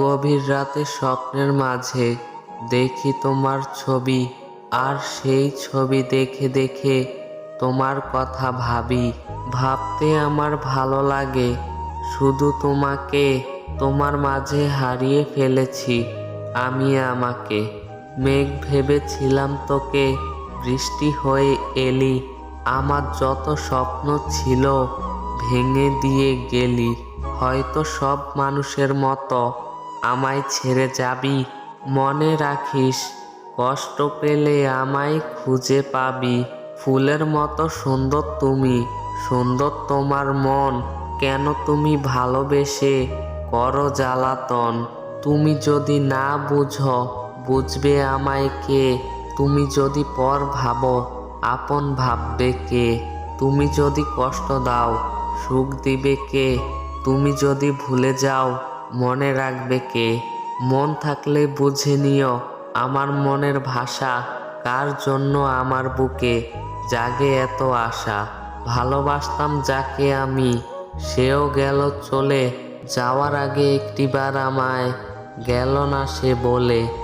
গভীর রাতে স্বপ্নের মাঝে দেখি তোমার ছবি, আর সেই ছবি দেখে দেখে তোমার কথা ভাবি। ভাবতে আমার ভালো লাগে, শুধু তোমাকে, তোমার মাঝে হারিয়ে ফেলেছি আমি আমাকে। মেঘ ভেবেছিলাম তোকে, বৃষ্টি হয়ে এলি, আমার যত স্বপ্ন ছিল ভেঙে দিয়ে গেলি। হয়তো সব মানুষের মতো আমায় ছেড়ে যাবি? মনে রাখিস, কষ্ট পেলে আমায় খুঁজে পাবি। ফুলের মতো সুন্দর তুমি, সুন্দর তোমার মন। কেন তুমি ভালোবেসে করো জ্বালাতন? তুমি যদি না বুঝো, বুঝবে আমায় কে? তুমি যদি পর ভাবো, আপন ভাববে কে? তুমি যদি কষ্ট দাও, সুখ দিবে কে? তুমি যদি ভুলে যাও মনে রাখবে কে? মন থাকলে বুঝে নিও, আমার মনের ভাষা কার জন্য আমার বুকে জাগে এত আশা? ভালোবাসতাম যাকে আমি, সেও গেল চলে, যাওয়ার আগে একটিবার আমায় গেল না সে বলে।